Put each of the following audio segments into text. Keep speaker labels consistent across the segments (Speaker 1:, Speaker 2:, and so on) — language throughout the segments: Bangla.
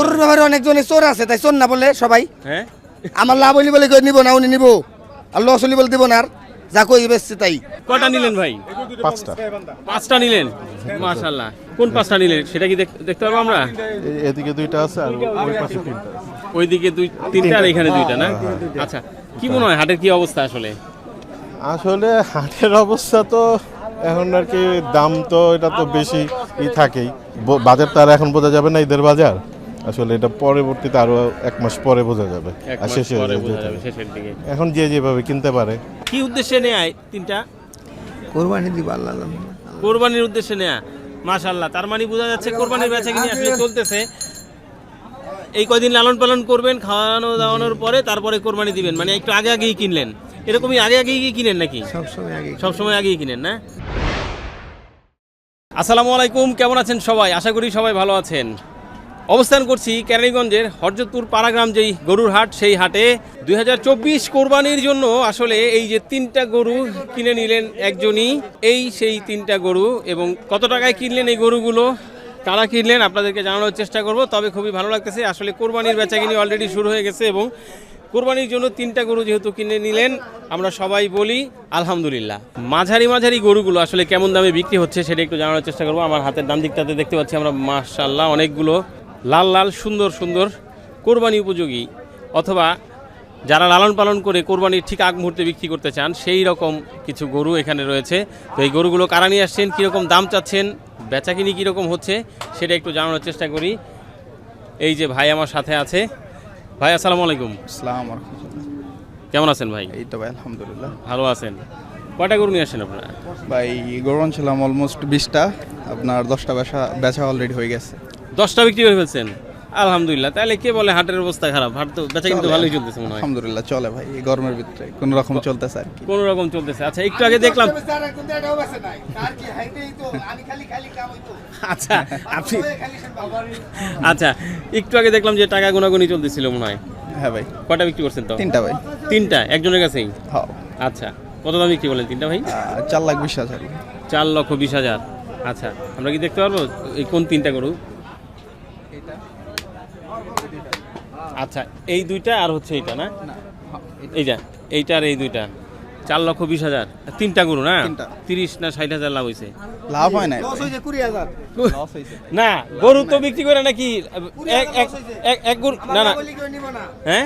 Speaker 1: গরুর ব্যাপারে অনেকজনের চোর আছে তাই চোর না বলে সবাই।
Speaker 2: হ্যাঁ?
Speaker 1: আমার লাভ হলি বলে নিব না উনি নিব। আর লস হলি বলে দিব না আর যা কই বেচছে তাই।
Speaker 2: কটা নিলেন ভাই?
Speaker 3: পাঁচটা।
Speaker 2: পাঁচটা নিলেন? মাশাল্লাহ কোন পাঁচটা নিলেন? সেটা কি দেখ- দেখতে পারব আমরা?
Speaker 3: এদিকে দুইটা আছে আর ওই পাশে তিনটা
Speaker 2: ওইদিকে দুই তিনটা আর এখানে দুইটা না? আচ্ছা কি মনে হয় হাটের কি অবস্থা আসলে?
Speaker 3: আসলে হাটের অবস্থা তো এখন আর কি দাম তো এটা তো বেশি ই থাকেই। বাজার তো আর এখন বোঝা যাবে না ঈদের বাজার। আসলে এটা পরবর্তীতে আরও এক মাস পরে বোঝা যাবে। আর শেষে
Speaker 2: পরে বোঝা যাবে শেষের দিকে।
Speaker 3: এখন যে যেভাবে কিনতে পারে।
Speaker 2: কি উদ্দেশ্যে নেয় তিনটা?
Speaker 1: কোরবানি দিব আল্লাহ
Speaker 2: কোরবানির উদ্দেশ্যে নেয়া মাশাল্লাহ তার মানে বোঝা যাচ্ছে কোরবানির বেচা কিনে আসলে চলতেছে। এই কয়দিন লালন পালন করবেন খাওয়ানো দাওয়ানোর পরে তারপরে কোরবানি দিবেন মানে একটু আগে আগেই কিনলেন। এরকমই আগে আগেই কি কিনেন নাকি?
Speaker 1: সবসময় আগে
Speaker 2: সব সময় আগেই কিনেন না? আসসালামু আলাইকুম কেমন আছেন সবাই? আশা করি সবাই ভালো আছেন। অবস্থান করছি কেরানীগঞ্জের হরজতপুর পাড়াগ্রাম যেই গরুর হাট, সেই হাটে। দুই চব্বিশ কোরবানির জন্য আসলে এই যে তিনটা গরু কিনে নিলেন একজনই, এই সেই তিনটা গরু এবং কত টাকায় কিনলেন এই গরুগুলো, কারা কিনলেন আপনাদেরকে জানানোর চেষ্টা করব, তবে খুবই ভালো লাগতেছে। আসলে কোরবানির বেচাকিনি অলরেডি শুরু হয়ে গেছে এবং কোরবানির জন্য তিনটা গরু যেহেতু কিনে নিলেন, আমরা সবাই বলি আলহামদুলিল্লাহ। মাঝারি মাঝারি গরুগুলো আসলে কেমন দামে বিক্রি হচ্ছে সেটা একটু জানানোর চেষ্টা করব। আমার হাতের ডান দিকটাতে দেখতে পাচ্ছি আমরা মাশাল্লাহ অনেকগুলো লাল লাল সুন্দর সুন্দর কোরবানি উপযোগী। অথবা যারা লালন পালন করে কোরবানির ঠিক আগ মুহূর্তে বিক্রি করতে চান সেই রকম কিছু গরু এখানে রয়েছে। তো এই গরুগুলো কারা নিয়ে আসছেন কীরকম দাম চাচ্ছেন বেচাকিনি কীরকম হচ্ছে সেটা একটু জানানোর চেষ্টা করি। এই যে ভাই আমার সাথে আছে। ভাই আসসালামু আলাইকুম।
Speaker 4: আসসালাম
Speaker 2: কেমন আছেন ভাই?
Speaker 4: এই তো ভাই আলহামদুলিল্লাহ।
Speaker 2: ভালো আছেন। কয়টা গরু নিয়ে আসেন আপনারা?
Speaker 4: ভাই গরু ছিলাম অলমোস্ট বিশটা। আপনার দশটা বেচা বেচা অলরেডি হয়ে গেছে।
Speaker 2: দশটা বিক্রি করে ফেলছেন? আলহামদুলিল্লাহ। তাহলে কে বলে হাটের অবস্থা খারাপ? হাট তো বেচা কিন্তু ভালোই চলতেছে মনে হয়।
Speaker 4: আলহামদুলিল্লাহ চলে ভাই এই গরমের ভিতরে। কোনো রকম চলতেছে আর কি।
Speaker 2: কোন রকম চলতেছে। আচ্ছা একটু আগে দেখলাম আচ্ছা আপনি আচ্ছা একটু আগে দেখলাম যে টাকা গুনাগুনি চলতেছিল মনে হয়।
Speaker 4: হ্যাঁ ভাই।
Speaker 2: কয়টা বিক্রি করছেন তো?
Speaker 4: তিনটা ভাই।
Speaker 2: তিনটা একজনের কাছেই?
Speaker 4: হ্যাঁ।
Speaker 2: আচ্ছা কত দাম বিক্রি করলেন তিনটা ভাই?
Speaker 4: চার লাখ বিশ হাজার।
Speaker 2: চার লক্ষ বিশ হাজার। আচ্ছা আমরা কি দেখতে পারব? এই কোন তিনটা গরু? আচ্ছা এই দুইটা আর হচ্ছে এইটা না? এইটা এইটা আর এই দুইটা। চার লক্ষ বিশ হাজার। তিনটা গরু না? তিরিশ না ষাট হাজার লাভ হয়েছে
Speaker 4: লাভ হয় নাই
Speaker 2: না গরু তো বিক্রি করে নাকি এক- এক- এক- এক গরু না না। হ্যাঁ?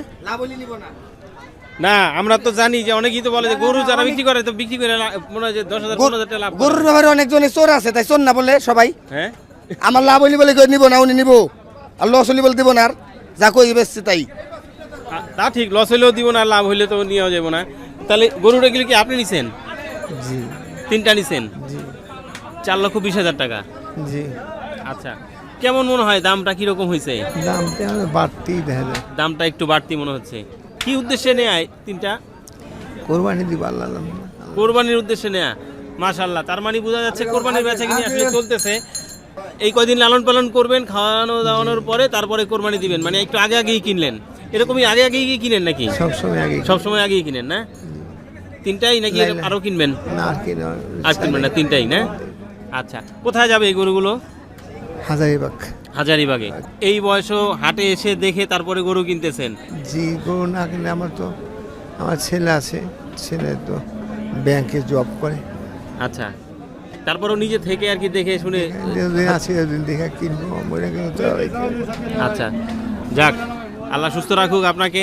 Speaker 2: না। আমরা তো জানি যে অনেকেই তো বলে যে গরু যারা বিক্রি করে তো বিক্রি করে মনে হয় যে দশ হাজার পনেরো হাজার টাকা লাভ
Speaker 1: গরুর ব্যাপারে অনেকজনের চোর আছে তাই চোর না বলে সবাই।
Speaker 2: হ্যাঁ?
Speaker 1: আমার লাভ হলি বলে নিব না উনি নিব। আর লস হলি বলে দিব না আর। যা কই বেচছে তাই।
Speaker 2: তা ঠিক লস হলেও দিব না লাভ হইলে তো নিয়েও যাব না। তাহলে গরুটা গেলে কি আপনি নিছেন?
Speaker 1: জি।
Speaker 2: তিনটা নিছেন?
Speaker 1: জি।
Speaker 2: চার লক্ষ বিশ হাজার টাকা?
Speaker 1: জি।
Speaker 2: আচ্ছা কেমন মনে হয় দামটা কীরকম হয়েছে
Speaker 1: দামটা বাড়তেই দেখা যায়।
Speaker 2: দামটা একটু বাড়তি মনে হচ্ছে। কি উদ্দেশ্যে নেয় তিনটা?
Speaker 1: কোরবানি দিব আল্লাহ
Speaker 2: কোরবানির উদ্দেশ্যে নেয়া। মাশাল্লাহ তার মানে বোঝা যাচ্ছে কোরবানির বেচা কিনে আসলে চলতেছে। এই কয়দিন লালন পালন করবেন খাওয়ানো দাওয়ানোর পরে তারপরে কোরবানি দিবেন মানে একটু আগে আগেই কিনলেন। এরকমই আগে আগেই কি কিনেন নাকি?
Speaker 1: সবসময় আগে
Speaker 2: সবসময় আগেই কিনেন না? তিনটাই নাকি
Speaker 1: না, না।
Speaker 2: আরও কিনবেন?
Speaker 1: আর
Speaker 2: আর কিনবেন না তিনটাই না? আচ্ছা কোথায় যাবে এই গরুগুলো?
Speaker 1: হাজারিবাগ।
Speaker 2: হাজারিবাগে। এই বয়সও হাটে এসে দেখে তারপরে গরু কিনতেছেন?
Speaker 1: জি গরু না কিনলে আমার তো আমার ছেলে আছে ছেলে তো ব্যাংকে জব করে।
Speaker 2: আচ্ছা। তারপরেও নিজে থেকে আর কি দেখে শুনে
Speaker 1: যেদিন দেখে কিনবো মরে গেলে তো
Speaker 2: আচ্ছা যাক আল্লাহ সুস্থ রাখুক আপনাকে।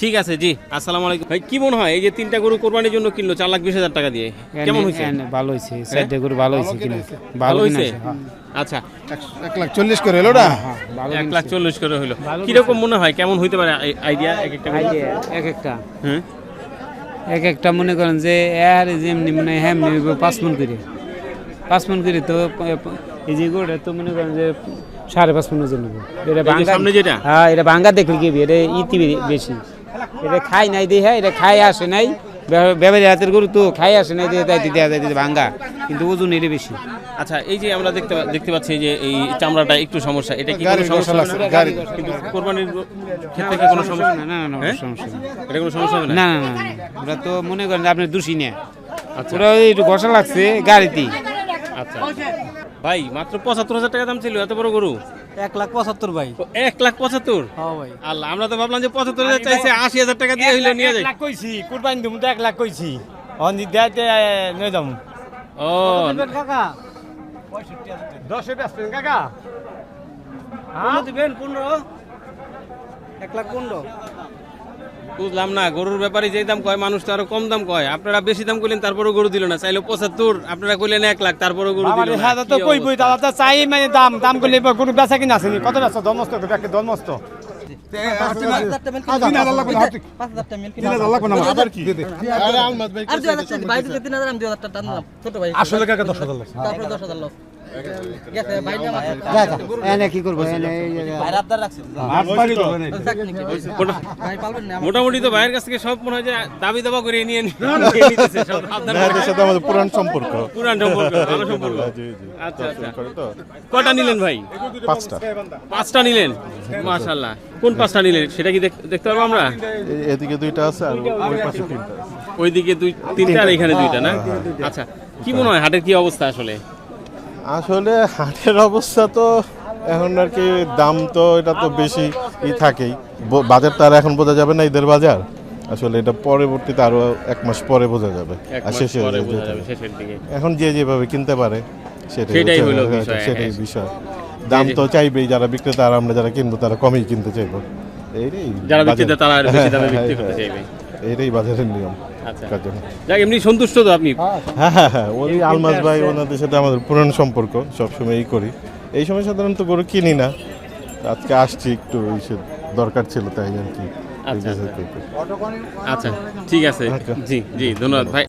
Speaker 2: ঠিক আছে জি আসসালামু আলাইকুম। ভাই কি মনে হয় এই যে তিনটা গরু কোরবানির জন্য কিনলো চার লাখ বিশ হাজার টাকা দিয়ে কেমন হয়েছে?
Speaker 5: ভালো হয়েছে সাইডে করে ভালো হয়েছে কিনা?
Speaker 2: ভালো হয়েছে?
Speaker 5: হ্যাঁ।
Speaker 2: আচ্ছা।
Speaker 4: এক লাখ চল্লিশ করে এলো না?
Speaker 5: ভালো
Speaker 2: এক লাখ চল্লিশ করে হইল কীরকম মনে হয় কেমন হইতে পারে আইডিয়া এক একটা গরু?
Speaker 5: এক একটা।
Speaker 2: হুম?
Speaker 5: এক একটা মনে করেন যে এর যেমনি মানে হেমনি হইবো পাঁচ মন করে। পাঁচ মন করে তো এই যে গোটা তো মনে করেন যে সাড়ে পাঁচ মন ওজন নেব এটা ভাঙ্গা
Speaker 2: সামনে যেটা?
Speaker 5: হ্যাঁ এটা ভাঙ্গা দেখলে কি? এটা ইতি বেশি এটা খাই নাই দিয়ে হ্যাঁ এটা খাই আসে নাই ব্য- ব্যবহারী হাতের গরু তো খাই আসে নাই দিয়ে তাই দেওয়া যায় ভাঙ্গা কিন্তু ওজন এটা বেশি
Speaker 2: আচ্ছা এই যে আমরা দেখতে দেখতে পাচ্ছি যে এই চামড়াটা একটু সমস্যা এটা কি কোনো সমস্যা
Speaker 4: আছে,
Speaker 2: না?
Speaker 4: গাড়ির।
Speaker 2: কিন্তু কোরবানির ক্ষেত্রে কি কোনো সমস্যা
Speaker 5: না না না
Speaker 2: হ্যাঁ?
Speaker 5: সমস্যা।
Speaker 2: এটা কোনো সমস্যা হবে না
Speaker 5: না না না না। ওরা তো মনে করেন যে আপনার দোষী না ওরা ওই একটু ঘষা লাগছে গাড়িতে
Speaker 2: আচ্ছা ভাই মাত্র পঁচাত্তর হাজার টাকা দাম ছিল এত বড় গরু?
Speaker 6: এক লাখ পঁচাত্তর ভাই।
Speaker 2: এক লাখ পঁচাত্তর?
Speaker 6: হ্যাঁ ভাই।
Speaker 2: আল্লাহ আমরা তো ভাবলাম যে পঁচাত্তর হাজার চাইছে আশি হাজার টাকা দিয়ে হইল নিয়ে যাই।
Speaker 7: লাখ কইছি কুরবানি দিমু তো এক লাখ কইছি। অন দিতে নিয়ে যাম।
Speaker 2: ও।
Speaker 6: কাকা?
Speaker 7: দশে ব্যস্ত কাকা।
Speaker 6: পনেরো দিবেন পনেরো? এক লাখ পনেরো।
Speaker 2: বুঝলাম না গরুর ব্যাপারে যেই দাম কয় মানুষ তো আরও কম দাম কয়। আপনারা বেশি দাম কইলেন তারপরেও গরু দিল না। চাইলে পঁচাত্তর আপনারা কইলেন এক লাখ তারপরেও গরু দিল
Speaker 7: হ্যাঁ তো
Speaker 2: কি
Speaker 7: কই বই দাদা তো চাই মানে দাম দাম করলে কোনো বেচা কিনা আসেনি কত বেচা? দমস্ত ব্যাকে দমস্ত
Speaker 6: আসলে কাকা দশ হাজার তারপরে
Speaker 2: মোটামুটি তো ভাইয়ের কাছ থেকে সব মনে হয় যে দাবি দাবা করে নিয়ে
Speaker 3: আমাদের পুরান সম্পর্ক।
Speaker 2: পুরান সম্পর্ক আচ্ছা আচ্ছা। কটা নিলেন ভাই?
Speaker 3: পাঁচটা।
Speaker 2: পাঁচটা নিলেন? মাশাল্লাহ কোন পাঁচটা নিলেন? সেটা কি দেখতে পারব আমরা?
Speaker 3: এদিকে দুইটা আছে আর ওই পাশে তিনটা
Speaker 2: ওইদিকে দুই তিনটা আর এখানে দুইটা না? আচ্ছা। কি মনে হয় হাটের কি অবস্থা আসলে?
Speaker 3: আসলে হাটের অবস্থা তো এখন আর কি দাম তো এটা তো বেশি ই থাকেই। বাজার তো আর এখন বোঝা যাবে না ঈদের বাজার। আসলে এটা পরবর্তীতে আরও এক মাস পরে বোঝা যাবে। আর শেষে
Speaker 2: পরে বোঝা যাবে
Speaker 3: এখন যে যেভাবে কিনতে পারে সেটাই
Speaker 2: সেটাই বিষয়, হ্যাঁ।
Speaker 3: বিষয়। দাম তো চাইবেই যারা বিক্রেতা আর আমরা যারা কিনবো তারা কমই কিনতে চাইব।
Speaker 2: যারা বিক্রেতা তারা আর বেশি দামে
Speaker 3: হ্যাঁ,
Speaker 2: বিক্রি
Speaker 3: হ্যাঁ,
Speaker 2: করতে
Speaker 3: হ্যাঁ।
Speaker 2: চাইবে।
Speaker 3: এইটাই বাজারের নিয়ম।
Speaker 2: আচ্ছা। যাক এমনি সন্তুষ্ট তো আপনি?
Speaker 3: হ্যাঁ হ্যাঁ হ্যাঁ ওই আলমাস ভাই ওনাদের সাথে আমাদের পুরানো সম্পর্ক করি। এই সময় সাধারণত গরু কিনি না। আজকে আসছি একটু দরকার ছিল তাই আর কি।
Speaker 2: আচ্ছা, আচ্ছা ঠিক আছে।
Speaker 3: আচ্ছা।
Speaker 2: জি জি ধন্যবাদ। ভাই